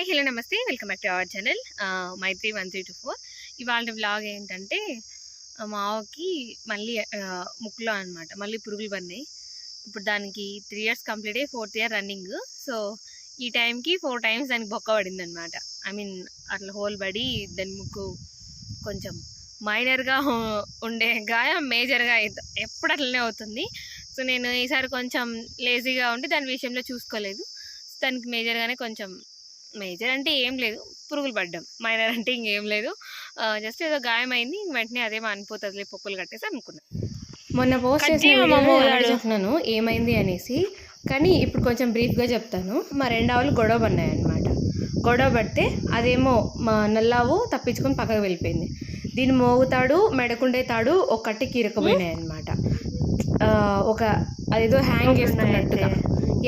Hi hello నమస్తే. Welcome back to our channel. Maitri one three two four. ఇవాళ blog ఏంటంటే మా ఆవుకి మళ్ళీ ముక్కులో అనమాట మళ్ళీ పురుగులు పడినాయి. ఇప్పుడు దానికి త్రీ ఇయర్స్ కంప్లీట్ అయ్యి ఫోర్త్ ఇయర్ రన్నింగ్ సో ఈ టైంకి ఫోర్ టైమ్స్ దానికి బొక్క పడింది అనమాట ఐ మీన్ అట్లా హోల్ పడి దాని ముక్కు కొంచెం మైనర్గా ఉండే గాయం మేజర్గా అవుతుంది ఎప్పుడు అట్లనే అవుతుంది. సో నేను ఈసారి కొంచెం లేజీగా ఉండి దాని విషయంలో చూసుకోలేదు. దానికి మేజర్గానే కొంచెం మేజర్ అంటే ఏం లేదు. పురుగులు పడ్డం. మైనర్ అంటే ఇంకేం లేదు. జస్ట్ ఏదో గాయం అయింది ఇంక వెంటనే అదే అనిపోతుంది పొక్కులు కట్టేసి అనుకున్నాను మొన్న పోస్ట్ కట్ చేసిన చేయమా వీడియోలో మమ్మల్ని already వాడు. చెప్తున్నాను ఏమైంది అనేసి. కానీ ఇప్పుడు కొంచెం బ్రీఫ్గా చెప్తాను. మా రెండు ఆవులు గొడవ పడినాయి అనమాట గొడవ పడితే అదేమో మా నల్లావు తప్పించుకొని పక్కకు వెళ్ళిపోయింది. దీని మోగుతాడు మెడకుండే తాడు ఒక కట్టికి ఇరకపోయినాయి అనమాట ఒక అదేదో హ్యాంగ్ చేసుకున్నట్టుగా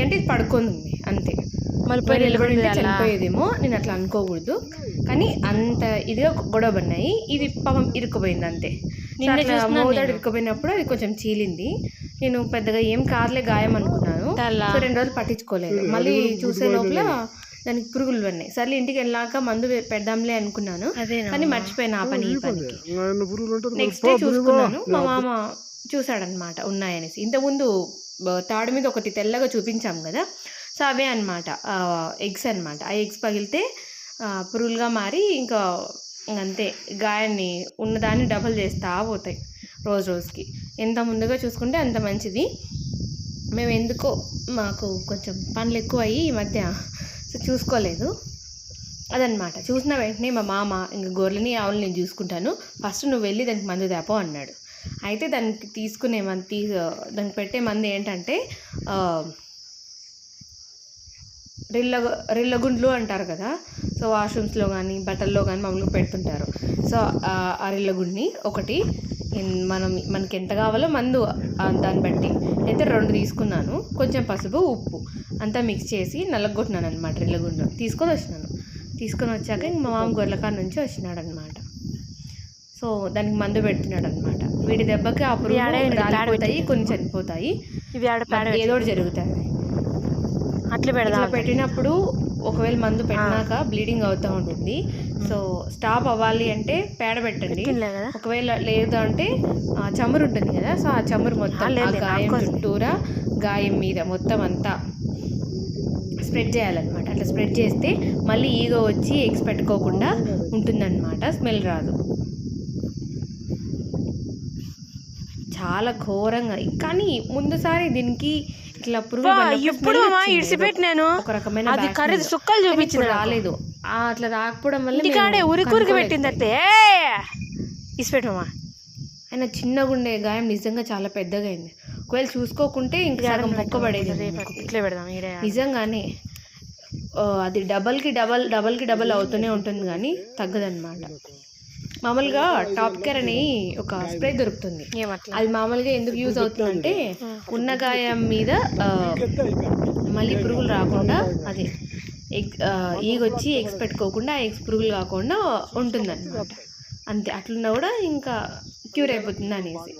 అంటే ఇది పడుకుంది అంతే. మళ్ళీ నిలబడి చనిపోయేదేమో నేను అట్లా అనుకోకూడదు. కానీ అంత ఇదిగా గొడవ పడినాయి ఇది పాపం ఇరుక్కుపోయింది అంతే మోతాడు. ఇరుక్కుపోయినప్పుడు అది కొంచెం చీలింది. నేను పెద్దగా ఏం కాదులే గాయం అనుకున్నాను రెండు రోజులు పట్టించుకోలేదు. మళ్ళీ చూసే లోపల దానికి పురుగులు పడినాయి. సర్లే ఇంటికి వెళ్ళాక మందు పెడదాంలే అనుకున్నాను. కానీ మర్చిపోయిన ఆ పని ఈ పనికి. ఆయన పురుగులు ఉంటుంది నెక్స్ట్ డే చూసుకున్నాను. మా మామ చూసాడనమాట ఉన్నాయనేసి. ఇంతకుముందు తాడు మీద ఒకటి తెల్లగా చూపించాం కదా. సో అవే అనమాట ఎగ్స్ అనమాట ఆ ఎగ్స్ పగిలితే పురుగులుగా మారి ఇంకా ఇంకంతే గాయాన్ని ఉన్నదాన్ని డబుల్ చేస్తూ పోతాయి రోజు రోజుకి. ఎంత ముందుగా చూసుకుంటే అంత మంచిది. మేము ఎందుకో మాకు కొంచెం పనులు ఎక్కువ అయ్యి ఈ మధ్య సో చూసుకోలేదు. అదనమాట చూసిన వెంటనే మా మామ ఇంక గొర్రెని ఆవులు నేను చూసుకుంటాను. ఫస్ట్ నువ్వు వెళ్ళి దానికి మందు తేపో అన్నాడు. అయితే దానికి తీసుకునే మంది తీ దానికి పెట్టే మంది ఏంటంటే ఆ, రిల్ల రిల్లగుండ్లు అంటారు కదా సో వాష్రూమ్స్లో కానీ బట్టల్లో కానీ మామూలుగా పెడుతుంటారు. సో ఆ ఆ రిల్లగుండ్ని ఒకటి మనం మనకి ఎంత కావాలో మందు దాన్ని బట్టి. అయితే రెండు తీసుకున్నాను. కొంచెం పసుపు ఉప్పు అంతా మిక్స్ చేసి నల్లగొట్టినాను అనమాట రిల్లగుండు తీసుకొని వచ్చినాను. తీసుకొని వచ్చాక ఇంక మా మామ గొర్రెకాడ నుంచి వచ్చినాడు అనమాట సో దానికి మందు పెడుతున్నాడు అనమాట వీటి దెబ్బకి ఆ పురుగులు ఆడేయండి, పేడ రాలిపోతాయి కొన్ని చనిపోతాయి. ఏదో ఒకటి జరుగుతుంది అట్లా పెడదాం పెట్టినప్పుడు ఒకవేళ మందు పెట్టినాక బ్లీడింగ్ అవుతూ ఉంటుంది. సో స్టాప్ అవ్వాలి అంటే పేడ పెట్టండి. ఒకవేళ లేదు అంటే చమురు ఉంటుంది కదా సో ఆ చమురు మొత్తం గాయం. చుట్టూరా గాయం మీద మొత్తం అంతా స్ప్రెడ్ చేయాలన్నమాట. అట్లా స్ప్రెడ్ చేస్తే మళ్ళీ ఈగ వచ్చి ఎగ్స్ పెట్టుకోకుండా ఉంటుందన్నమాట. స్మెల్ రాదు. చాలా ఘోరంగా. కానీ ముందుసారి దీనికి ఇట్లా ఇడిసిపెట్టినాను ఏదో. ఒక రకమైన అది కర్రీ. సుక్కలు చూపించింది ఇప్పుడు. రాలేదు అట్లా రాకపోవడం వల్ల ఇంటికాడే ఉరికి పెట్టింది. అత్తే ఇసిపెట్టమా ఆయన చిన్నగా ఉండే గాయం నిజంగా చాలా పెద్దగా అయింది ఒకవేళ చూసుకోకుంటే ఇంకా సగం మొక్క పడేది నాకు. ఇట్లా పెడదాం నిజంగానే అది డబల్కి డబల్ డబల్కి డబల్ అవుతూనే ఉంటుంది కానీ తగ్గదన్నమాట మామూలుగా టాప్ కేర్ అని ఒక స్ప్రే దొరుకుతుంది. అది మామూలుగా ఎందుకు యూజ్ అవుతుందంటే ఉన్న గాయం మీద మళ్ళీ పురుగులు రాకుండా అది ఎగ్ ఆ, ఈగ వచ్చి ఎగ్స్ పెట్టుకోకుండా ఆ ఎగ్స్ పురుగులు కాకుండా ఉంటుందన్నమాట. అంతే అట్లున్నా కూడా ఇంకా క్యూర్ అయిపోతుంది అనేసి.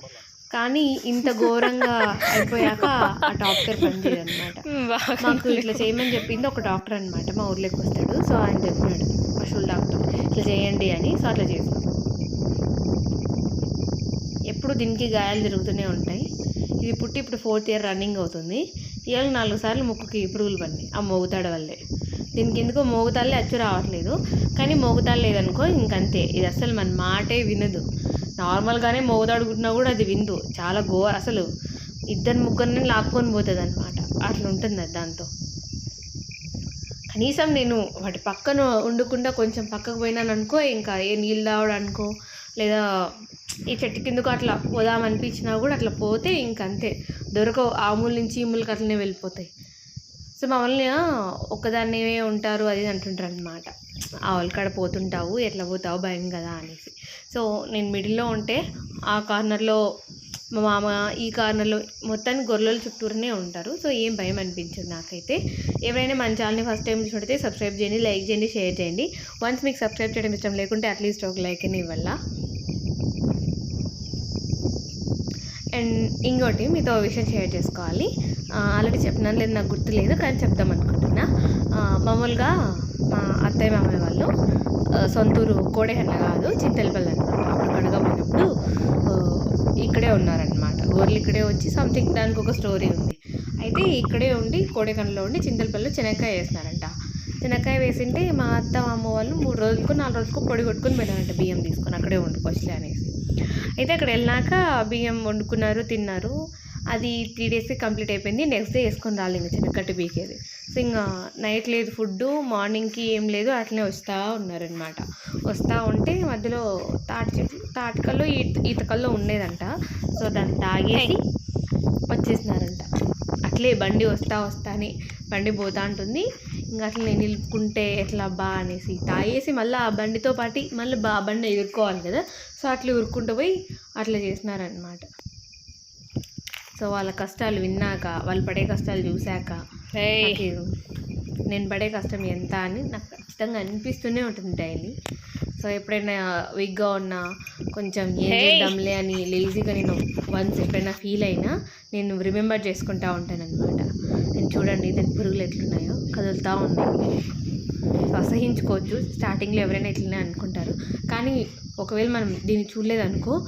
కానీ ఇంత ఘోరంగా అయిపోయాక ఆ డాక్టర్ పనిచేయదు అనమాట మాకు ఇట్లా చేయమని చెప్పింది ఒక డాక్టర్ అనమాట మా ఊర్లోకి వస్తాడు. సో ఆయన చెప్పినాడు. పశువుల డాక్టర్ ఇట్లా చేయండి అని సో అట్లా చేసాం ఎప్పుడు దీనికి గాయాలు జరుగుతూనే ఉంటాయి. ఇది పుట్టి ఇప్పుడు ఫోర్త్ ఇయర్ రన్నింగ్ అవుతుంది. ఇవాళ నాలుగు సార్లు ముక్కుకి పురుగులు పడినాయి ఆ మోగుతాడు వల్లే. దీనికి ఎందుకో మోగుతాళ్ళే అచ్చు రావట్లేదు. కానీ మోగుతాడు లేదనుకో ఇంకంతే. ఇది అసలు మన మాటే వినదు. నార్మల్గానే మోగుతాడుకుంటున్నా కూడా అది విందు. చాలా ఘోర. అసలు ఇద్దరు ముగ్గురిని లాక్కొని పోతుంది అనమాట అట్లా ఉంటుంది అది దాంతో. కనీసం నేను వాటి పక్కన ఉండకుండా కొంచెం పక్కకు పోయినాను అనుకో ఇంకా ఏ నీళ్ళు తాగడానికో లేదా ఈ చెట్టు కిందకు అట్లా పోదామనిపించినా కూడా అట్లా పోతే ఇంకంతే. దొరకవు. ఆముల నుంచి ఈములకి అట్లనే వెళ్ళిపోతాయి. సో మమ్మల్ని "ఆ, ఒక్కదాన్నే ఉంటారు అది అంటుంటారు అనమాట ఆవుల కాడ పోతుంటావు ఎట్లా పోతావు భయం కదా అనేసి. సో నేను మిడిల్లో ఉంటే ఆ కార్నర్లో మా మామ ఈ కార్నర్లో మొత్తానికి గొర్రెల చుట్టూరునే ఉంటారు. సో ఏం భయం అనిపించదు నాకైతే. ఎవరైనా మన ఛానల్ని ఫస్ట్ టైం చూసినట్టయితే సబ్స్క్రైబ్ చేయండి లైక్ చేయండి షేర్ చేయండి. వన్స్ మీకు సబ్స్క్రైబ్ చేయడం ఇష్టం లేకుంటే అట్లీస్ట్ ఒక లైక్ అని ఇవ్వాల. అండ్ ఇంకోటి మీతో విషయం షేర్ చేసుకోవాలి. ఆల్రెడీ చెప్పినాను లేదు నాకు గుర్తులేదు కానీ చెప్దాం అనుకుంటున్నా. మామూలుగా మా అత్తయ్య మామయ్య వాళ్ళు సొంతూరు కోడెహన్న కాదు చింతలపల్లి అనమాట అప్పుడు కడగపోయినప్పుడు ఇక్కడే ఉన్నారనమాట గోర్లు ఇక్కడే వచ్చి సంథింగ్ దానికి ఒక స్టోరీ ఉంది. అయితే ఇక్కడే ఉండి కోడేకండలో ఉండి చింతలపల్లిలో చెనక్కాయ వేసినారంట. శనక్కాయ వేసింటే మా అత్త అమ్మ వాళ్ళు మూడు రోజులకు నాలుగు రోజులకు పొడి కొట్టుకొని పోయినారంట బియ్యం తీసుకొని. అక్కడే వండుకోవచ్చులే అనేసి. అయితే అక్కడ వెళ్ళాక బియ్యం వండుకున్నారు తిన్నారు. అది త్రీ డేస్కి కంప్లీట్ అయిపోయింది. నెక్స్ట్ డే వేసుకొని రాలి ఇంకా చిన్నకట్టు బీకేది సో ఇంకా నైట్ లేదు ఫుడ్ మార్నింగ్కి ఏం లేదు అట్లనే వస్తూ ఉన్నారనమాట వస్తూ ఉంటే మధ్యలో తాటి చెట్లు తాటికల్లో ఈత ఈతకల్లో ఉండేదంట. సో దాన్ని తాగేసి వచ్చేసినారంట. అట్లే బండి వస్తా వస్తా అని బండి పోతా ఉంటుంది ఇంకా అట్లనే నిలుపుకుంటే ఎట్లా బా అనేసి తాగేసి మళ్ళీ ఆ బండితో పాటు మళ్ళీ బా బండి ఎదుర్కోవాలి కదా. సో అట్లా ఉరుక్కుంటూ పోయి అట్లా చేసినారనమాట సో వాళ్ళ కష్టాలు విన్నాక వాళ్ళు పడే కష్టాలు చూశాక నేను పడే కష్టం ఎంత అని నాకు ఖచ్చితంగా అనిపిస్తూనే ఉంటుంది డైలీ. సో ఎప్పుడైనా వీక్గా ఉన్నా కొంచెం ఏం చేద్దాంలే అని లేజీగా నేను వన్స్ ఎప్పుడైనా ఫీల్ అయినా నేను రిమెంబర్ చేసుకుంటా ఉంటాను అనమాట నేను చూడండి దాని పురుగులు ఎట్లున్నాయో కదులుతూ ఉన్నాయి. సో అసహించుకోవచ్చు. స్టార్టింగ్లో ఎవరైనా ఇట్లనే అనుకుంటారు. కానీ ఒకవేళ మనం దీన్ని చూడలేదనుకో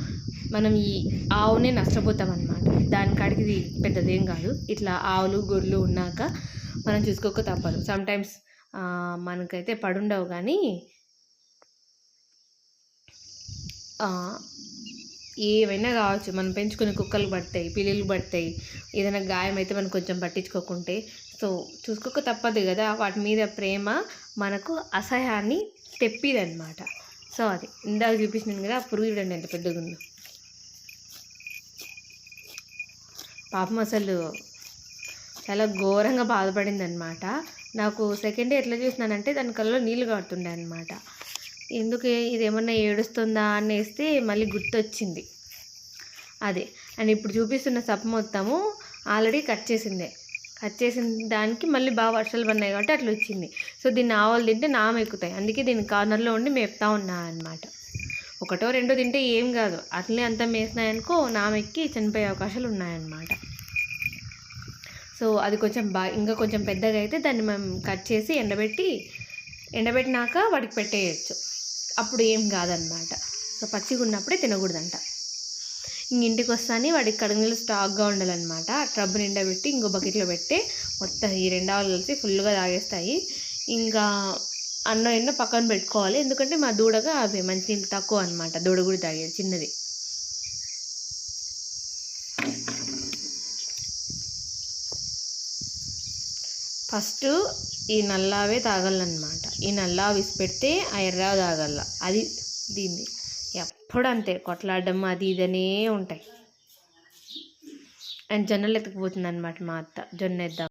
మనం ఈ ఆవునే నష్టపోతాం అనమాట దాని కాడికి ఇది పెద్దదేం కాదు. ఇట్లా ఆవులు గొర్రెలు ఉన్నాక మనం చూసుకోక తప్పదు. సమ్టైమ్స్ మనకైతే పడుండవు కానీ ఏమైనా ఏవైనా కావచ్చు. మనం పెంచుకునే కుక్కలు పడతాయి పిల్లులు పడతాయి. ఏదైనా గాయం అయితే మనం కొంచెం పట్టించుకోకుంటే. సో చూసుకోక తప్పదు కదా. వాటి మీద ప్రేమ మనకు అసహ్యాన్ని తెప్పిదన్నమాట. సో అది. ఇందాక చూపించినాను కదా పురుగు చూడండి ఎంత పెద్దగా ఉందో పాపం అసలు చాలా ఘోరంగా బాధపడింది అనమాట నాకు సెకండ్ డే ఎట్లా చూసినానంటే దాని కళ్ళలో నీళ్ళు కడుతుండే అనమాట ఎందుకు ఇదేమన్నా ఏడుస్తుందా అనేస్తే మళ్ళీ గుర్తొచ్చింది. అదే అండ్ ఇప్పుడు చూపిస్తున్న సప్ మొత్తము ఆల్రెడీ కట్ చేసిందే. కట్ చేసిన దానికి మళ్ళీ బాగా వర్షాలు పడినాయి కాబట్టి అట్లా వచ్చింది. సో దీన్ని ఆవులు తింటే నామెక్కుతాయి. అందుకే దీని కార్నర్లో ఉండి మేపుతా ఉన్నా అనమాట ఒకటో రెండో తింటే ఏం కాదు. అట్లనే అంతం మేసినాయనుకో నామెక్కి చనిపోయే అవకాశాలు ఉన్నాయన్నమాట. సో అది కొంచెం బాగా ఇంకా కొంచెం పెద్దగా అయితే దాన్ని మనం కట్ చేసి ఎండబెట్టి ఎండబెట్టినాక వాడికి పెట్టేయచ్చు. అప్పుడు ఏం కాదనమాట సో పచ్చిగా ఉన్నప్పుడే తినకూడదంట. ఇంక ఇంటికి వస్తానే వాడికి కడుగులు స్టాక్గా ఉండాలన్నమాట. ట్రబ్ నిండా పెట్టి ఇంకో బకెట్లో పెట్టి మొత్తం ఈ రెండాలు కలిసి ఫుల్గా తాగేస్తాయి. ఇంకా అన్నం ఎన్నో పక్కన పెట్టుకోవాలి. ఎందుకంటే మా దూడగా అవి మంచినీళ్ళు తక్కువ అనమాట దూడ కూడా తాగేది చిన్నది. ఫస్ట్ ఈ నల్లావే తాగాలన్నమాట. ఈ నల్లా విసిపెడితే ఆ ఎర్ర తాగల అది దీన్ని. ఎప్పుడు అంతే కొట్లాడడం అది ఇదనే ఉంటాయి. అండ్ జొన్నలు ఎత్తుకుపోతుంది అనమాట మా అత్త. జొన్న ఎద్దాం.